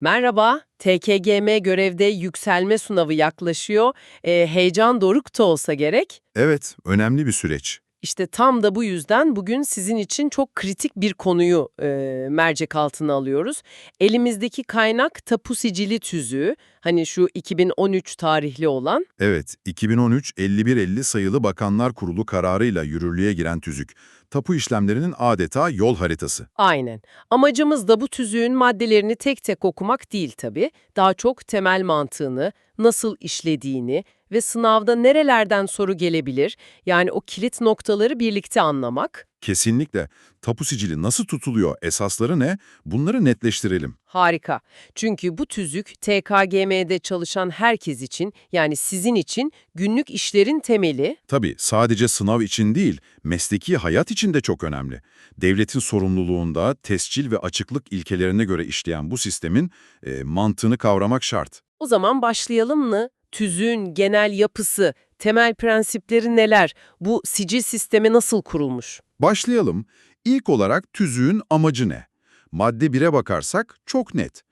Merhaba, TKGM görevde yükselme sınavı yaklaşıyor. Ee, heyecan dorukta olsa gerek. Evet, önemli bir süreç. İşte tam da bu yüzden bugün sizin için çok kritik bir konuyu e, mercek altına alıyoruz. Elimizdeki kaynak tapu sicili tüzüğü, hani şu 2013 tarihli olan. Evet, 2013-5150 sayılı Bakanlar Kurulu kararıyla yürürlüğe giren tüzük. Tapu işlemlerinin adeta yol haritası. Aynen. Amacımız da bu tüzüğün maddelerini tek tek okumak değil tabii. Daha çok temel mantığını, nasıl işlediğini ve sınavda nerelerden soru gelebilir, yani o kilit noktaları birlikte anlamak. Kesinlikle. Tapu sicili nasıl tutuluyor, esasları ne? Bunları netleştirelim. Harika. Çünkü bu tüzük TKGM'de çalışan herkes için, yani sizin için günlük işlerin temeli. Tabii sadece sınav için değil, mesleki hayat için de çok önemli. Devletin sorumluluğunda tescil ve açıklık ilkelerine göre işleyen bu sistemin e, mantığını kavramak şart. O zaman başlayalım mı? Tüzüğün genel yapısı, temel prensipleri neler? Bu sicil sistemi nasıl kurulmuş? Başlayalım. İlk olarak tüzüğün amacı ne? Madde 1'e bakarsak çok net.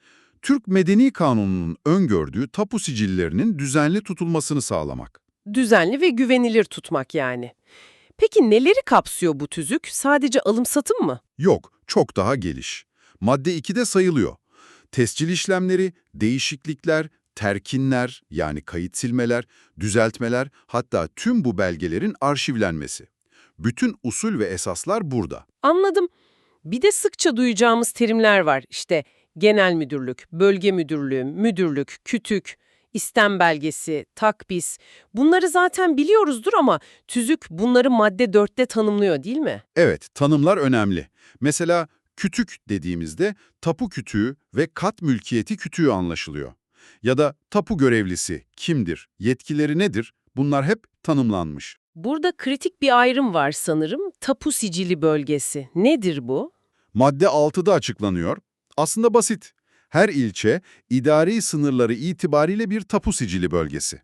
Türk Medeni Kanunu'nun öngördüğü tapu sicillerinin düzenli tutulmasını sağlamak. Düzenli ve güvenilir tutmak yani. Peki neleri kapsıyor bu tüzük? Sadece alım satım mı? Yok, çok daha geliş. Madde 2'de sayılıyor. Tescil işlemleri, değişiklikler, terkinler yani kayıt silmeler, düzeltmeler hatta tüm bu belgelerin arşivlenmesi. Bütün usul ve esaslar burada. Anladım. Bir de sıkça duyacağımız terimler var. İşte genel müdürlük, bölge müdürlüğü, müdürlük, kütük, istem belgesi, takbis. Bunları zaten biliyoruzdur ama tüzük bunları madde 4'te tanımlıyor değil mi? Evet, tanımlar önemli. Mesela kütük dediğimizde tapu kütüğü ve kat mülkiyeti kütüğü anlaşılıyor. Ya da tapu görevlisi kimdir, yetkileri nedir? Bunlar hep tanımlanmış. Burada kritik bir ayrım var sanırım. Tapu sicili bölgesi. Nedir bu? Madde 6'da açıklanıyor. Aslında basit. Her ilçe idari sınırları itibariyle bir tapu sicili bölgesi.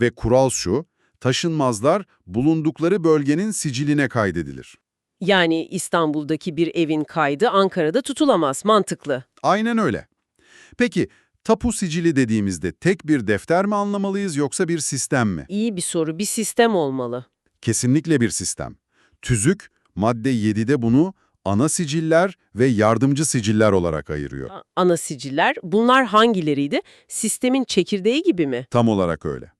Ve kural şu, taşınmazlar bulundukları bölgenin siciline kaydedilir. Yani İstanbul'daki bir evin kaydı Ankara'da tutulamaz. Mantıklı. Aynen öyle. Peki, tapu sicili dediğimizde tek bir defter mi anlamalıyız yoksa bir sistem mi? İyi bir soru. Bir sistem olmalı. Kesinlikle bir sistem. Tüzük, madde 7'de bunu ana siciller ve yardımcı siciller olarak ayırıyor. A- Ana siciller. Bunlar hangileriydi? Sistemin çekirdeği gibi mi? Tam olarak öyle.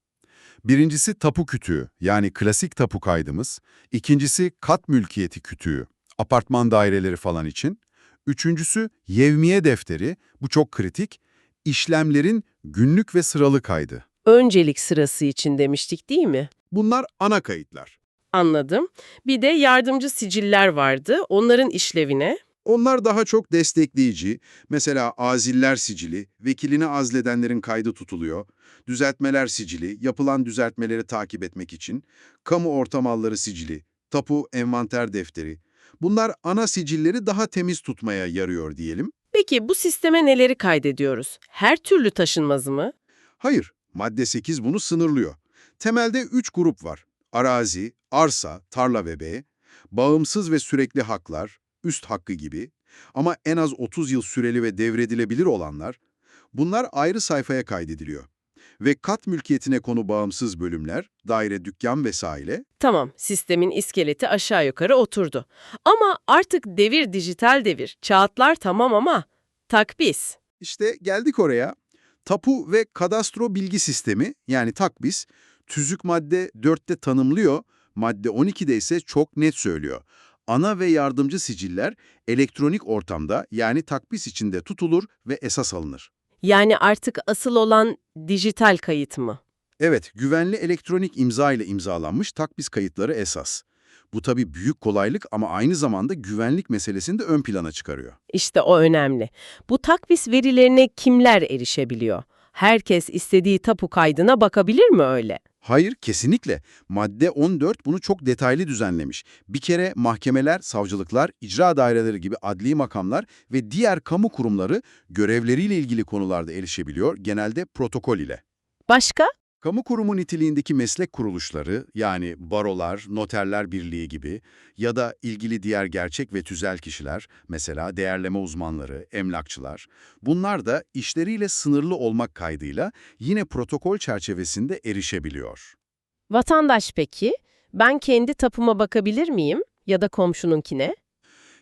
Birincisi tapu kütüğü, yani klasik tapu kaydımız. İkincisi kat mülkiyeti kütüğü, apartman daireleri falan için. Üçüncüsü yevmiye defteri, bu çok kritik. İşlemlerin günlük ve sıralı kaydı. Öncelik sırası için demiştik değil mi? Bunlar ana kayıtlar. Anladım. Bir de yardımcı siciller vardı. Onların işlevine. Onlar daha çok destekleyici, mesela aziller sicili, vekilini azledenlerin kaydı tutuluyor, düzeltmeler sicili, yapılan düzeltmeleri takip etmek için, kamu orta malları sicili, tapu envanter defteri. Bunlar ana sicilleri daha temiz tutmaya yarıyor diyelim. Peki bu sisteme neleri kaydediyoruz? Her türlü taşınmazı mı? Hayır, madde 8 bunu sınırlıyor. Temelde 3 grup var. Arazi, arsa, tarla ve bey, bağımsız ve sürekli haklar, üst hakkı gibi ama en az 30 yıl süreli ve devredilebilir olanlar, bunlar ayrı sayfaya kaydediliyor. Ve kat mülkiyetine konu bağımsız bölümler, daire, dükkan vesaire, Tamam, sistemin iskeleti aşağı yukarı oturdu. Ama artık devir dijital devir. Kağıtlar tamam ama takbis. İşte geldik oraya. Tapu ve kadastro bilgi sistemi yani takbis, tüzük madde 4'te tanımlıyor, madde 12'de ise çok net söylüyor. Ana ve yardımcı siciller elektronik ortamda yani takbis içinde tutulur ve esas alınır. Yani artık asıl olan dijital kayıt mı? Evet, güvenli elektronik imza ile imzalanmış takbis kayıtları esas. Bu tabii büyük kolaylık ama aynı zamanda güvenlik meselesini de ön plana çıkarıyor. İşte o önemli. Bu takvis verilerine kimler erişebiliyor? Herkes istediği tapu kaydına bakabilir mi öyle? Hayır, kesinlikle. Madde 14 bunu çok detaylı düzenlemiş. Bir kere mahkemeler, savcılıklar, icra daireleri gibi adli makamlar ve diğer kamu kurumları görevleriyle ilgili konularda erişebiliyor, genelde protokol ile. Başka? Kamu kurumu niteliğindeki meslek kuruluşları yani barolar, noterler birliği gibi ya da ilgili diğer gerçek ve tüzel kişiler, mesela değerleme uzmanları, emlakçılar, bunlar da işleriyle sınırlı olmak kaydıyla yine protokol çerçevesinde erişebiliyor. Vatandaş peki, ben kendi tapuma bakabilir miyim ya da komşununkine?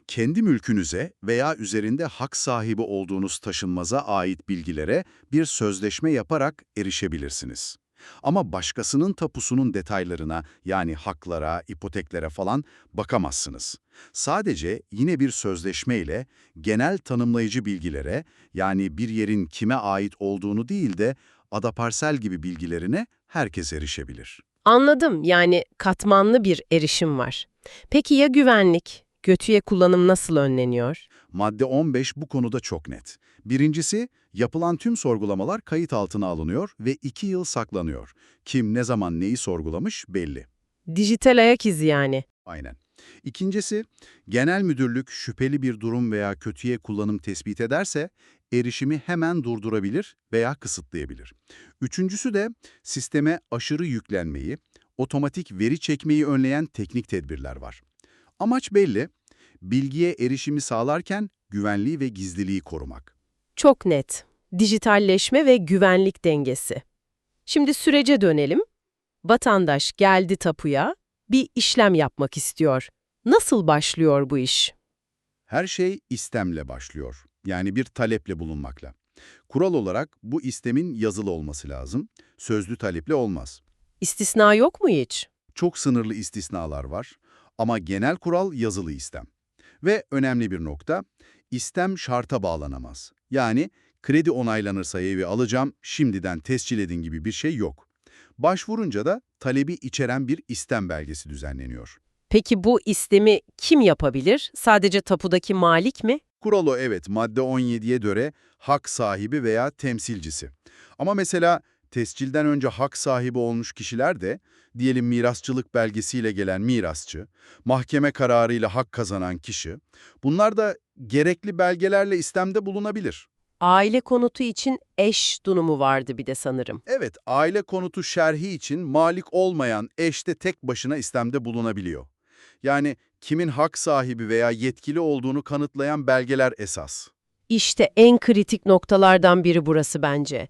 Kendi mülkünüze veya üzerinde hak sahibi olduğunuz taşınmaza ait bilgilere bir sözleşme yaparak erişebilirsiniz. Ama başkasının tapusunun detaylarına yani haklara, ipoteklere falan bakamazsınız. Sadece yine bir sözleşmeyle genel tanımlayıcı bilgilere yani bir yerin kime ait olduğunu değil de adaparsel gibi bilgilerine herkes erişebilir. Anladım, yani katmanlı bir erişim var. Peki ya güvenlik? Götüye kullanım nasıl önleniyor? Madde 15 bu konuda çok net. Birincisi, yapılan tüm sorgulamalar kayıt altına alınıyor ve 2 yıl saklanıyor. Kim ne zaman neyi sorgulamış belli. Dijital ayak izi yani. Aynen. İkincisi, genel müdürlük şüpheli bir durum veya kötüye kullanım tespit ederse erişimi hemen durdurabilir veya kısıtlayabilir. Üçüncüsü de sisteme aşırı yüklenmeyi, otomatik veri çekmeyi önleyen teknik tedbirler var. Amaç belli, bilgiye erişimi sağlarken güvenliği ve gizliliği korumak. Çok net. Dijitalleşme ve güvenlik dengesi. Şimdi sürece dönelim. Vatandaş geldi tapuya, bir işlem yapmak istiyor. Nasıl başlıyor bu iş? Her şey istemle başlıyor. Yani bir taleple bulunmakla. Kural olarak bu istemin yazılı olması lazım. Sözlü taleple olmaz. İstisna yok mu hiç? Çok sınırlı istisnalar var ama genel kural yazılı istem. Ve önemli bir nokta, istem şarta bağlanamaz. Yani kredi onaylanırsa evi alacağım, şimdiden tescil edin gibi bir şey yok. Başvurunca da talebi içeren bir istem belgesi düzenleniyor. Peki bu istemi kim yapabilir? Sadece tapudaki malik mi? Kural o evet madde 17'ye göre hak sahibi veya temsilcisi. Ama mesela tescilden önce hak sahibi olmuş kişiler de diyelim mirasçılık belgesiyle gelen mirasçı, mahkeme kararıyla hak kazanan kişi, bunlar da gerekli belgelerle istemde bulunabilir. Aile konutu için eş durumu vardı bir de sanırım. Evet, aile konutu şerhi için malik olmayan eş de tek başına istemde bulunabiliyor. Yani kimin hak sahibi veya yetkili olduğunu kanıtlayan belgeler esas. İşte en kritik noktalardan biri burası bence.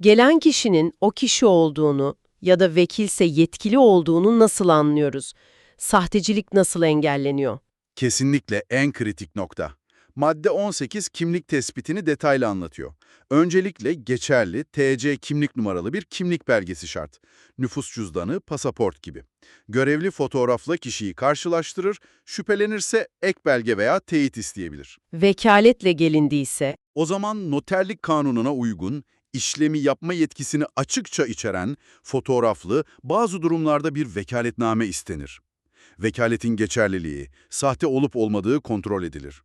Gelen kişinin o kişi olduğunu ya da vekilse yetkili olduğunu nasıl anlıyoruz? Sahtecilik nasıl engelleniyor? Kesinlikle en kritik nokta. Madde 18 kimlik tespitini detaylı anlatıyor. Öncelikle geçerli TC kimlik numaralı bir kimlik belgesi şart. Nüfus cüzdanı, pasaport gibi. Görevli fotoğrafla kişiyi karşılaştırır, şüphelenirse ek belge veya teyit isteyebilir. Vekaletle gelindiyse, O zaman noterlik kanununa uygun, işlemi yapma yetkisini açıkça içeren, fotoğraflı, bazı durumlarda bir vekaletname istenir. Vekaletin geçerliliği, sahte olup olmadığı kontrol edilir.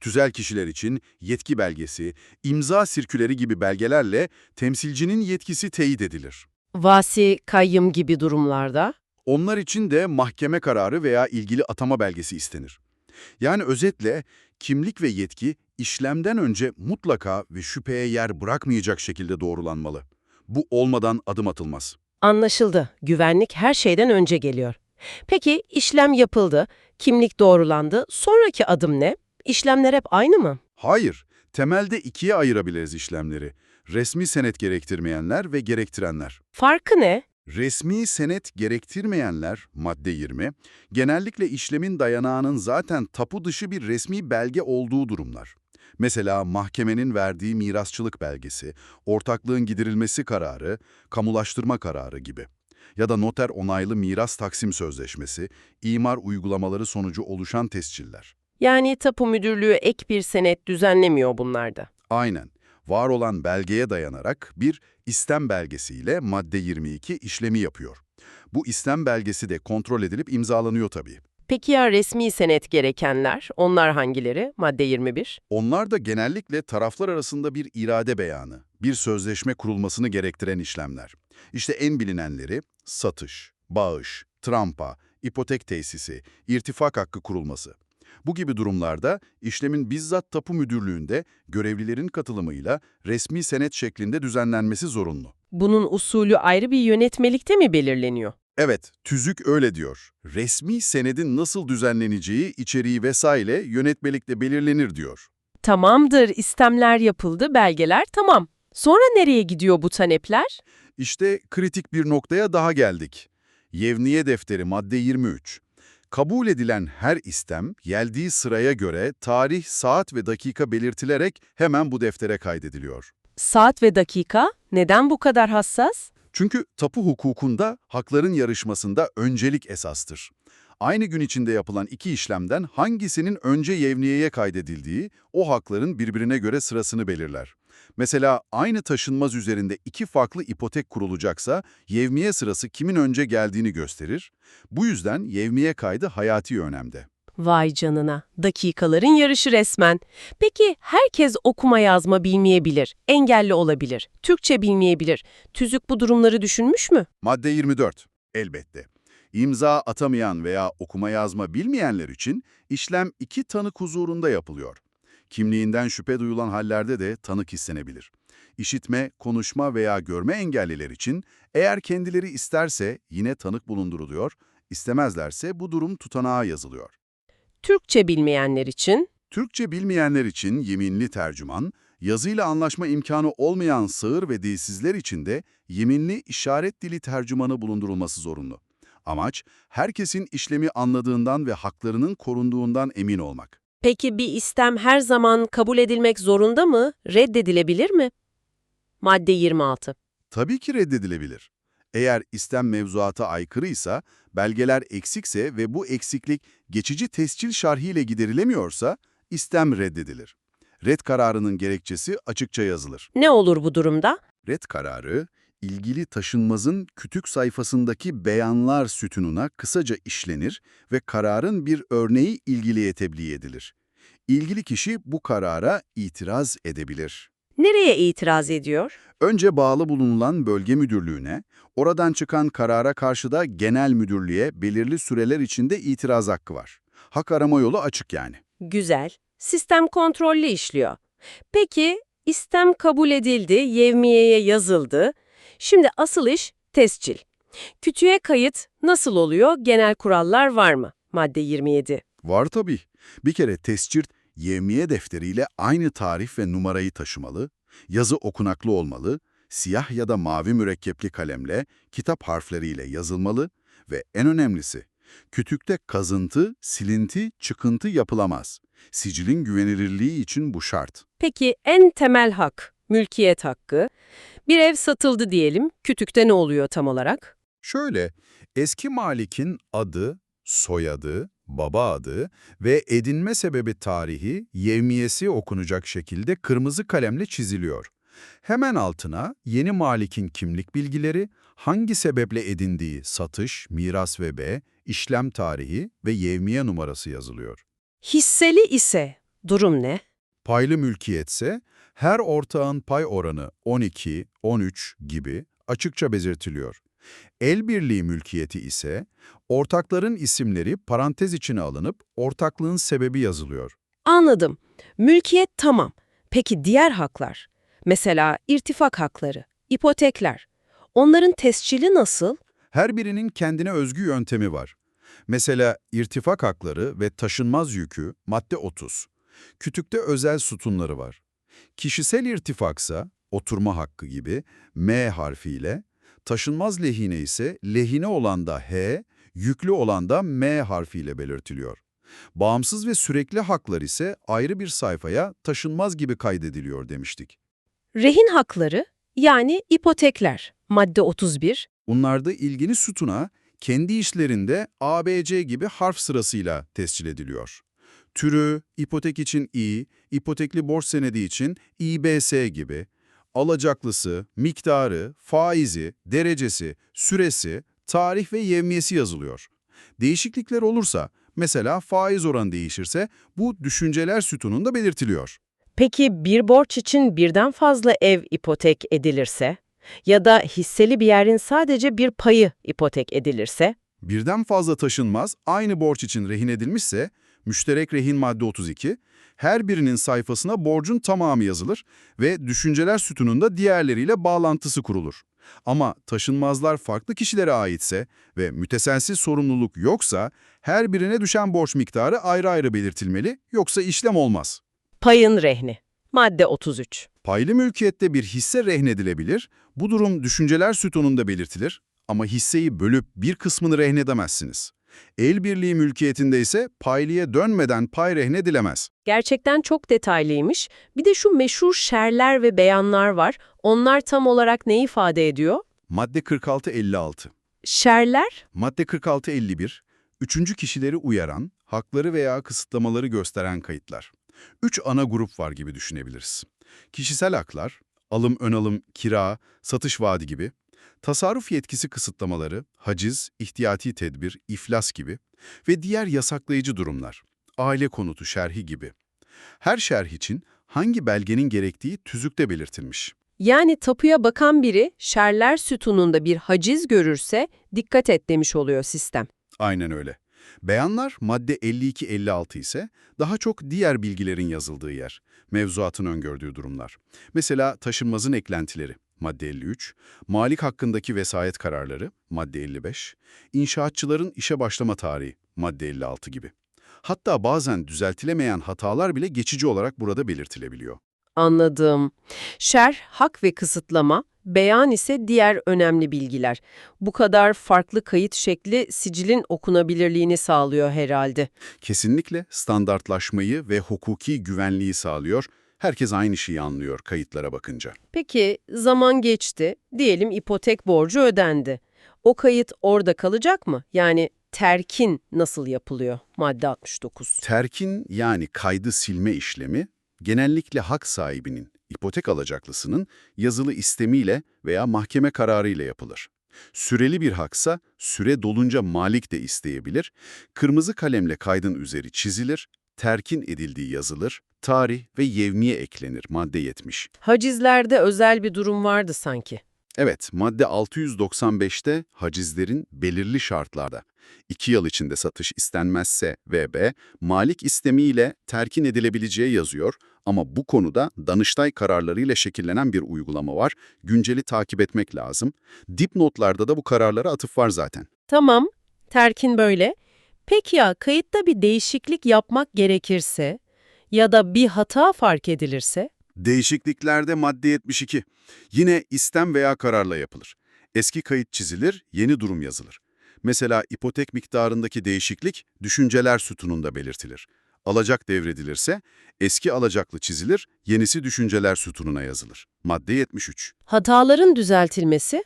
Tüzel kişiler için yetki belgesi, imza sirküleri gibi belgelerle temsilcinin yetkisi teyit edilir. vasi, kayyım gibi durumlarda Onlar için de mahkeme kararı veya ilgili atama belgesi istenir. Yani özetle kimlik ve yetki işlemden önce mutlaka ve şüpheye yer bırakmayacak şekilde doğrulanmalı. Bu olmadan adım atılmaz. anlaşıldı. Güvenlik her şeyden önce geliyor. Peki işlem yapıldı, kimlik doğrulandı. Sonraki adım ne? İşlemler hep aynı mı? Hayır, temelde ikiye ayırabiliriz işlemleri. Resmi senet gerektirmeyenler ve gerektirenler. Farkı ne? Resmi senet gerektirmeyenler, madde 20, genellikle işlemin dayanağının zaten tapu dışı bir resmi belge olduğu durumlar. Mesela mahkemenin verdiği mirasçılık belgesi, ortaklığın giderilmesi kararı, kamulaştırma kararı gibi. Ya da noter onaylı miras taksim sözleşmesi, imar uygulamaları sonucu oluşan tesciller. Yani tapu müdürlüğü ek bir senet düzenlemiyor bunlarda. Aynen. Var olan belgeye dayanarak bir istem belgesiyle madde 22 işlemi yapıyor. Bu istem belgesi de kontrol edilip imzalanıyor tabii. Peki ya resmi senet gerekenler? Onlar hangileri? Madde 21. Onlar da genellikle taraflar arasında bir irade beyanı, bir sözleşme kurulmasını gerektiren işlemler. İşte en bilinenleri satış, bağış, trampa, ipotek tesisi, irtifak hakkı kurulması. Bu gibi durumlarda işlemin bizzat tapu müdürlüğünde görevlilerin katılımıyla resmi senet şeklinde düzenlenmesi zorunlu. Bunun usulü ayrı bir yönetmelikte mi belirleniyor? Evet, tüzük öyle diyor. Resmi senedin nasıl düzenleneceği, içeriği vesaire yönetmelikle belirlenir diyor. Tamamdır, istemler yapıldı, belgeler tamam. Sonra nereye gidiyor bu talepler? İşte kritik bir noktaya daha geldik. Yevniye defteri madde 23. Kabul edilen her istem, geldiği sıraya göre tarih, saat ve dakika belirtilerek hemen bu deftere kaydediliyor. Saat ve dakika neden bu kadar hassas? Çünkü tapu hukukunda hakların yarışmasında öncelik esastır. Aynı gün içinde yapılan iki işlemden hangisinin önce yevniyeye kaydedildiği, o hakların birbirine göre sırasını belirler. Mesela aynı taşınmaz üzerinde iki farklı ipotek kurulacaksa, yevmiye sırası kimin önce geldiğini gösterir. Bu yüzden yevmiye kaydı hayati önemde. Vay canına, dakikaların yarışı resmen. Peki herkes okuma yazma bilmeyebilir, engelli olabilir, Türkçe bilmeyebilir. Tüzük bu durumları düşünmüş mü? Madde 24. Elbette. İmza atamayan veya okuma yazma bilmeyenler için işlem iki tanık huzurunda yapılıyor. Kimliğinden şüphe duyulan hallerde de tanık istenebilir. İşitme, konuşma veya görme engelliler için eğer kendileri isterse yine tanık bulunduruluyor, istemezlerse bu durum tutanağa yazılıyor. Türkçe bilmeyenler için Türkçe bilmeyenler için yeminli tercüman, yazıyla anlaşma imkanı olmayan sığır ve dilsizler için de yeminli işaret dili tercümanı bulundurulması zorunlu. Amaç, herkesin işlemi anladığından ve haklarının korunduğundan emin olmak. Peki bir istem her zaman kabul edilmek zorunda mı? Reddedilebilir mi? Madde 26. Tabii ki reddedilebilir. Eğer istem mevzuata aykırıysa, belgeler eksikse ve bu eksiklik geçici tescil şarhiyle giderilemiyorsa, istem reddedilir. Red kararının gerekçesi açıkça yazılır. Ne olur bu durumda? Red kararı, ilgili taşınmazın kütük sayfasındaki beyanlar sütununa kısaca işlenir ve kararın bir örneği ilgiliye tebliğ edilir. İlgili kişi bu karara itiraz edebilir. Nereye itiraz ediyor? Önce bağlı bulunulan bölge müdürlüğüne, oradan çıkan karara karşı da genel müdürlüğe belirli süreler içinde itiraz hakkı var. Hak arama yolu açık yani. Güzel. Sistem kontrollü işliyor. Peki, istem kabul edildi, yevmiyeye yazıldı. Şimdi asıl iş tescil. Kütüğe kayıt nasıl oluyor? Genel kurallar var mı? Madde 27. Var tabii. Bir kere tescil, yevmiye defteriyle aynı tarih ve numarayı taşımalı, yazı okunaklı olmalı, siyah ya da mavi mürekkepli kalemle, kitap harfleriyle yazılmalı ve en önemlisi, kütükte kazıntı, silinti, çıkıntı yapılamaz. Sicilin güvenilirliği için bu şart. Peki en temel hak, mülkiyet hakkı. Bir ev satıldı diyelim, kütükte ne oluyor tam olarak? Şöyle, eski malikin adı, soyadı, baba adı ve edinme sebebi tarihi, yevmiyesi okunacak şekilde kırmızı kalemle çiziliyor. Hemen altına yeni malikin kimlik bilgileri, hangi sebeple edindiği satış, miras ve B, işlem tarihi ve yevmiye numarası yazılıyor. Hisseli ise durum ne? Paylı mülkiyetse her ortağın pay oranı 12, 13 gibi açıkça belirtiliyor. El birliği mülkiyeti ise ortakların isimleri parantez içine alınıp ortaklığın sebebi yazılıyor. Anladım. Mülkiyet tamam. Peki diğer haklar? Mesela irtifak hakları, ipotekler. Onların tescili nasıl? Her birinin kendine özgü yöntemi var. Mesela irtifak hakları ve taşınmaz yükü madde 30. Kütükte özel sütunları var. Kişisel irtifaksa oturma hakkı gibi M harfiyle, taşınmaz lehine ise lehine olan da H, yüklü olan da M harfiyle belirtiliyor. Bağımsız ve sürekli haklar ise ayrı bir sayfaya taşınmaz gibi kaydediliyor demiştik. Rehin hakları yani ipotekler. Madde 31. Bunlarda ilgili sütuna kendi işlerinde ABC gibi harf sırasıyla tescil ediliyor. Türü, ipotek için İ, ipotekli borç senedi için İBS gibi, alacaklısı, miktarı, faizi, derecesi, süresi, tarih ve yevmiyesi yazılıyor. Değişiklikler olursa, mesela faiz oranı değişirse bu düşünceler sütununda belirtiliyor. Peki bir borç için birden fazla ev ipotek edilirse ya da hisseli bir yerin sadece bir payı ipotek edilirse Birden fazla taşınmaz aynı borç için rehin edilmişse, müşterek rehin madde 32, her birinin sayfasına borcun tamamı yazılır ve düşünceler sütununda diğerleriyle bağlantısı kurulur. Ama taşınmazlar farklı kişilere aitse ve müteselsiz sorumluluk yoksa her birine düşen borç miktarı ayrı ayrı belirtilmeli yoksa işlem olmaz. Payın rehni. Madde 33. Paylı mülkiyette bir hisse rehnedilebilir, bu durum düşünceler sütununda belirtilir ama hisseyi bölüp bir kısmını rehnedemezsiniz. El birliği mülkiyetinde ise paylıya dönmeden pay rehnedilemez. Gerçekten çok detaylıymış. Bir de şu meşhur şerler ve beyanlar var. Onlar tam olarak ne ifade ediyor? Madde 46-56 Şerler? Madde 46-51, üçüncü kişileri uyaran, hakları veya kısıtlamaları gösteren kayıtlar. Üç ana grup var gibi düşünebiliriz. Kişisel haklar, alım ön-alım, kira, satış vaadi gibi. Tasarruf yetkisi kısıtlamaları, haciz, ihtiyati tedbir, iflas gibi. Ve diğer yasaklayıcı durumlar, aile konutu şerhi gibi. Her şerh için hangi belgenin gerektiği tüzükte belirtilmiş. Yani tapuya bakan biri şerler sütununda bir haciz görürse dikkat et demiş oluyor sistem. Aynen öyle. Beyanlar madde 52-56 ise daha çok diğer bilgilerin yazıldığı yer. Mevzuatın öngördüğü durumlar. Mesela taşınmazın eklentileri madde 53, malik hakkındaki vesayet kararları madde 55, inşaatçıların işe başlama tarihi madde 56 gibi. Hatta bazen düzeltilemeyen hatalar bile geçici olarak burada belirtilebiliyor. Anladım. Şer, hak ve kısıtlama, beyan ise diğer önemli bilgiler. Bu kadar farklı kayıt şekli sicilin okunabilirliğini sağlıyor herhalde. Kesinlikle standartlaşmayı ve hukuki güvenliği sağlıyor. Herkes aynı şeyi anlıyor kayıtlara bakınca. Peki zaman geçti, diyelim ipotek borcu ödendi. O kayıt orada kalacak mı? Yani terkin nasıl yapılıyor? Madde 69. Terkin yani kaydı silme işlemi genellikle hak sahibinin, ipotek alacaklısının yazılı istemiyle veya mahkeme kararıyla yapılır. Süreli bir haksa süre dolunca malik de isteyebilir, kırmızı kalemle kaydın üzeri çizilir, terkin edildiği yazılır, tarih ve yevmiye eklenir madde 70. Hacizlerde özel bir durum vardı sanki. Evet, madde 695'te hacizlerin belirli şartlarda 2 yıl içinde satış istenmezse VB, malik istemiyle terkin edilebileceği yazıyor ama bu konuda Danıştay kararlarıyla şekillenen bir uygulama var, günceli takip etmek lazım. Dipnotlarda da bu kararlara atıf var zaten. Tamam, terkin böyle. Peki ya kayıtta bir değişiklik yapmak gerekirse ya da bir hata fark edilirse? Değişikliklerde madde 72. Yine istem veya kararla yapılır. Eski kayıt çizilir, yeni durum yazılır. Mesela ipotek miktarındaki değişiklik düşünceler sütununda belirtilir. Alacak devredilirse eski alacaklı çizilir, yenisi düşünceler sütununa yazılır. Madde 73. Hataların düzeltilmesi?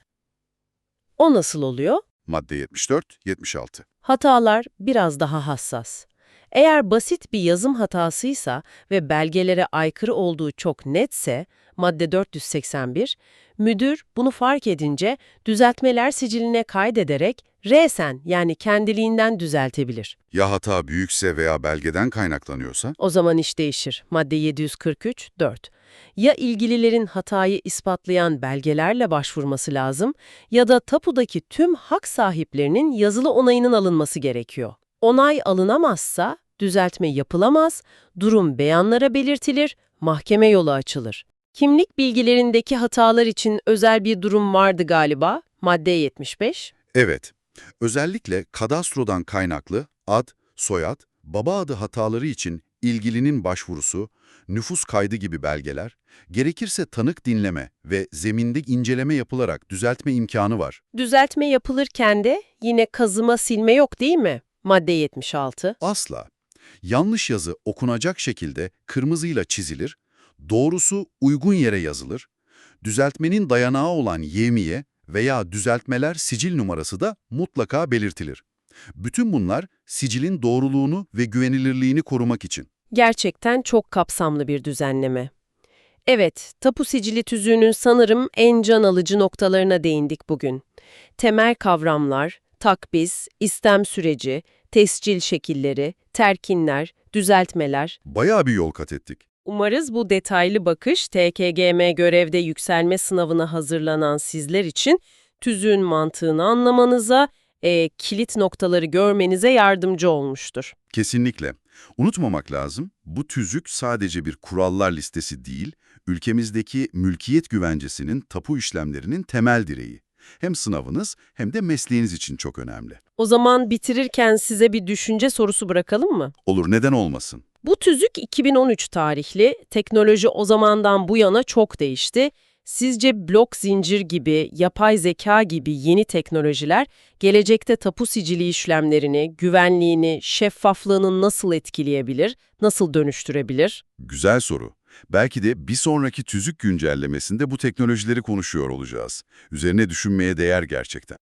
O nasıl oluyor? Madde 74, 76. Hatalar biraz daha hassas. Eğer basit bir yazım hatasıysa ve belgelere aykırı olduğu çok netse, madde 481, müdür bunu fark edince düzeltmeler siciline kaydederek resen yani kendiliğinden düzeltebilir. Ya hata büyükse veya belgeden kaynaklanıyorsa? O zaman iş değişir. Madde 743, 4. Ya ilgililerin hatayı ispatlayan belgelerle başvurması lazım ya da tapudaki tüm hak sahiplerinin yazılı onayının alınması gerekiyor. Onay alınamazsa düzeltme yapılamaz, durum beyanlara belirtilir, mahkeme yolu açılır. Kimlik bilgilerindeki hatalar için özel bir durum vardı galiba. Madde 75. Evet. Özellikle kadastrodan kaynaklı ad, soyad, baba adı hataları için ilgilinin başvurusu, nüfus kaydı gibi belgeler, gerekirse tanık dinleme ve zeminde inceleme yapılarak düzeltme imkanı var. Düzeltme yapılırken de yine kazıma silme yok değil mi? Madde 76. Asla. Yanlış yazı okunacak şekilde kırmızıyla çizilir, doğrusu uygun yere yazılır, düzeltmenin dayanağı olan yemiye veya düzeltmeler sicil numarası da mutlaka belirtilir. Bütün bunlar sicilin doğruluğunu ve güvenilirliğini korumak için. Gerçekten çok kapsamlı bir düzenleme. Evet, tapu sicili tüzüğünün sanırım en can alıcı noktalarına değindik bugün. Temel kavramlar, takbis, istem süreci, tescil şekilleri, terkinler, düzeltmeler. Bayağı bir yol kat ettik. Umarız bu detaylı bakış TKGM görevde yükselme sınavına hazırlanan sizler için tüzüğün mantığını anlamanıza, e, kilit noktaları görmenize yardımcı olmuştur. Kesinlikle. Unutmamak lazım, bu tüzük sadece bir kurallar listesi değil, ülkemizdeki mülkiyet güvencesinin tapu işlemlerinin temel direği. Hem sınavınız hem de mesleğiniz için çok önemli. O zaman bitirirken size bir düşünce sorusu bırakalım mı? Olur neden olmasın? Bu tüzük 2013 tarihli, teknoloji o zamandan bu yana çok değişti. Sizce blok zincir gibi, yapay zeka gibi yeni teknolojiler gelecekte tapu sicili işlemlerini, güvenliğini, şeffaflığını nasıl etkileyebilir, nasıl dönüştürebilir? Güzel soru. Belki de bir sonraki tüzük güncellemesinde bu teknolojileri konuşuyor olacağız. Üzerine düşünmeye değer gerçekten.